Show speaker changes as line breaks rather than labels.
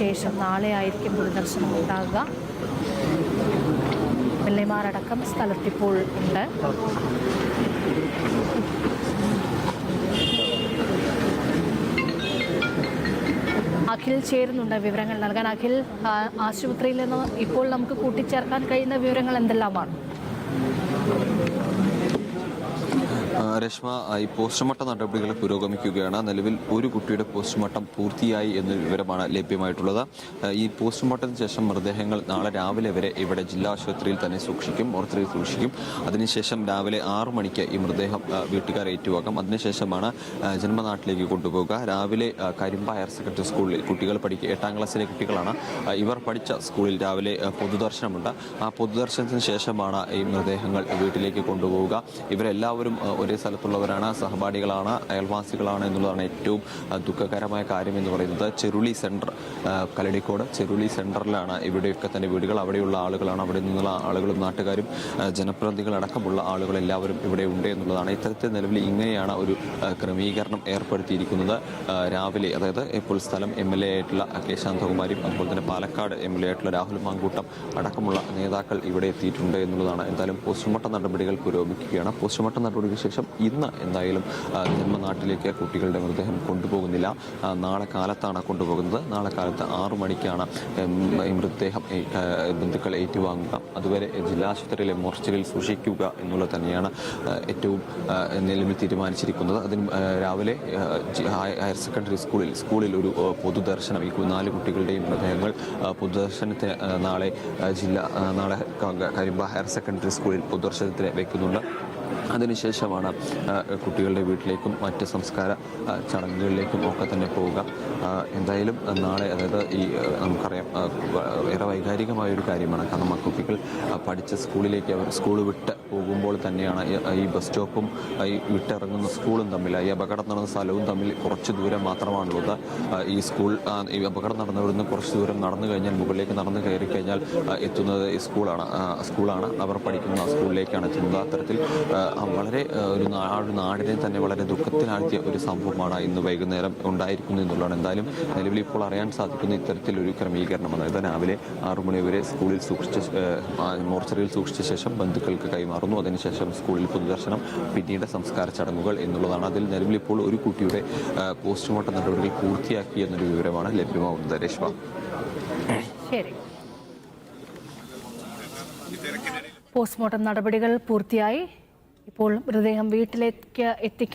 ശേഷം നാളെ ആയിരിക്കും പൊതുദർശനം ഉണ്ടാകുക എൽ എമാരടക്കം സ്ഥലത്തിപ്പോൾ ഉണ്ട്. അഖിൽ ചേരുന്നുണ്ട് വിവരങ്ങൾ നൽകാൻ. അഖിൽ ആശുപത്രിയിൽ നിന്ന് ഇപ്പോൾ നമുക്ക് കൂട്ടിച്ചേർക്കാൻ കഴിയുന്ന വിവരങ്ങൾ എന്തെല്ലാമാണ്?
രശ്മ ഈ പോസ്റ്റ്മോർട്ടം നടപടികൾ പുരോഗമിക്കുകയാണ്. നിലവിൽ ഒരു കുട്ടിയുടെ പോസ്റ്റ്മോർട്ടം പൂർത്തിയായി എന്ന വിവരമാണ് ലഭ്യമായിട്ടുള്ളത്. ഈ പോസ്റ്റ്മോർട്ടത്തിന് ശേഷം മൃതദേഹങ്ങൾ നാളെ രാവിലെ വരെ ഇവിടെ ജില്ലാ ആശുപത്രിയിൽ തന്നെ സൂക്ഷിക്കും ഓർത്തറിയിൽ സൂക്ഷിക്കും. അതിനുശേഷം രാവിലെ ആറു മണിക്ക് ഈ മൃതദേഹം വീട്ടുകാർ ഏറ്റുവാക്കും അതിനുശേഷമാണ് ജന്മനാട്ടിലേക്ക് കൊണ്ടുപോകുക രാവിലെ കരിമ്പ ഹയർ സെക്കൻഡറി സ്കൂളിൽ കുട്ടികൾ പഠിക്കുക എട്ടാം ക്ലാസ്സിലെ കുട്ടികളാണ്. ഇവർ പഠിച്ച സ്കൂളിൽ രാവിലെ പൊതുദർശനമുണ്ട്. ആ പൊതുദർശനത്തിന് ശേഷമാണ് ഈ മൃതദേഹങ്ങൾ വീട്ടിലേക്ക് കൊണ്ടുപോവുക. ഇവരെല്ലാവരും ഒരേ സ്ഥലത്തുള്ളവരാണ് സഹപാഠികളാണ് അയൽവാസികളാണ് എന്നുള്ളതാണ് ഏറ്റവും ദുഃഖകരമായ കാര്യം എന്ന് പറയുന്നത്. ചെറുളി സെന്റർ കലടിക്കോട് ചെറുളി സെന്ററിലാണ് ഇവിടെയൊക്കെ തന്നെ വീടുകൾ. അവിടെയുള്ള ആളുകളാണ് അവിടെ നിന്നുള്ള ആളുകളും നാട്ടുകാരും ജനപ്രതിനിധികളടക്കമുള്ള ആളുകൾ എല്ലാവരും ഇവിടെ ഉണ്ട് എന്നുള്ളതാണ്. ഇത്തരത്തിൽ നിലവിൽ ഇങ്ങനെയാണ് ഒരു ക്രമീകരണം ഏർപ്പെടുത്തിയിരിക്കുന്നത്. രാവിലെ അതായത് ഇപ്പോൾ സ്ഥലം എം എൽ എ ആയിട്ടുള്ള കെ ശാന്തകുമാരിയും അതുപോലെ തന്നെ പാലക്കാട് എം എൽ എ ആയിട്ടുള്ള രാഹുൽ മാങ്കൂട്ടം അടക്കമുള്ള നേതാക്കൾ ഇവിടെ എത്തിയിട്ടുണ്ട് എന്നുള്ളതാണ്. എന്തായാലും പോസ്റ്റ്മോർട്ടം നടപടികൾ പുരോഗമിക്കുകയാണ്. പോസ്റ്റ്മോർട്ടം നടപടിക്ക് ശേഷം ഇന്ന് എന്തായാലും ജന്മനാട്ടിലേക്ക് കുട്ടികളുടെ മൃതദേഹം കൊണ്ടുപോകുന്നില്ല. നാളെ കാലത്താണ് കൊണ്ടുപോകുന്നത്. നാളെ കാലത്ത് ആറു മണിക്കാണ് മൃതദേഹം ബന്ധുക്കൾ ഏറ്റുവാങ്ങുക. അതുവരെ ജില്ലാ ആശുപത്രിയിലെ മോർച്ചറിയിൽ സൂക്ഷിക്കുക എന്നുള്ളത് തന്നെയാണ് ഏറ്റവും നിലവിൽ തീരുമാനിച്ചിരിക്കുന്നത്. അതിന് രാവിലെ ഹയർ സെക്കൻഡറി സ്കൂളിൽ സ്കൂളിൽ ഒരു പൊതുദർശനം ഈ നാല് കുട്ടികളുടെയും മൃതദേഹങ്ങൾ പൊതുദർശനത്തിന് നാളെ ജില്ലാ നാളെ കരിമ്പ ഹയർ സെക്കൻഡറി സ്കൂളിൽ പൊതുദർശനത്തിന് വയ്ക്കുന്നുണ്ട് അതിനുശേഷമാണ് കുട്ടികളുടെ വീട്ടിലേക്കും മറ്റ് സംസ്കാര ചടങ്ങുകളിലേക്കും ഒക്കെ തന്നെ പോവുക. എന്തായാലും നാളെ അതായത് ഈ നമുക്കറിയാം ഏറെ വൈകാരികമായ ഒരു കാര്യമാണ്. കാരണം ആ കുട്ടികൾ പഠിച്ച സ്കൂളിലേക്ക് അവർ സ്കൂൾ വിട്ട് പോകുമ്പോൾ തന്നെയാണ് ഈ- ബസ് സ്റ്റോപ്പും ഈ വിട്ടിറങ്ങുന്ന സ്കൂളും തമ്മിൽ ഈ അപകടം നടന്ന സ്ഥലവും തമ്മിൽ കുറച്ച് ദൂരം മാത്രമാണുള്ളത്. ഈ സ്കൂൾ ഈ അപകടം നടന്നവിടുന്ന് കുറച്ച് ദൂരം നടന്നു കഴിഞ്ഞാൽ മുകളിലേക്ക് നടന്നു കയറി കഴിഞ്ഞാൽ എത്തുന്നത് ഈ സ്കൂളാണ്. സ്കൂളാണ്. അവർ പഠിക്കുന്ന സ്കൂളിലേക്കാണ് എത്തുന്നത്. അത്തരത്തിൽ വളരെ ഒരു ആ ഒരു നാടിനെ തന്നെ വളരെ ദുഃഖത്തിലാഴ്ത്തിയ ഒരു സംഭവമാണ് ഇന്ന് വൈകുന്നേരം ഉണ്ടായിരിക്കുന്നത് എന്നുള്ളതാണ്. എന്തായാലും നിലവിൽ ഇപ്പോൾ അറിയാൻ സാധിക്കുന്ന ഇത്തരത്തിലൊരു ക്രമീകരണം അതായത് രാവിലെ ആറു മണി വരെ സ്കൂളിൽ സൂക്ഷിച്ച മോർച്ചറിയിൽ സൂക്ഷിച്ച ശേഷം ബന്ധുക്കൾക്ക് കൈമാറുന്നു. അതിനുശേഷം സ്കൂളിൽ പൊതുദർശനം പിന്നീട് സംസ്കാര ചടങ്ങുകൾ എന്നുള്ളതാണ്. അതിൽ നിലവിൽ ഇപ്പോൾ ഒരു കുട്ടിയുടെ പോസ്റ്റ്മോർട്ടം നടപടികൾ പൂർത്തിയാക്കി എന്നൊരു വിവരമാണ് ലഭ്യമാവുന്നത് രേഷ്മ.
പോസ്റ്റ്മോർട്ടം നടപടികൾ പൂർത്തിയായി. ഇപ്പോൾ മൃതദേഹം വീട്ടിലേക്ക് എത്തിക്കും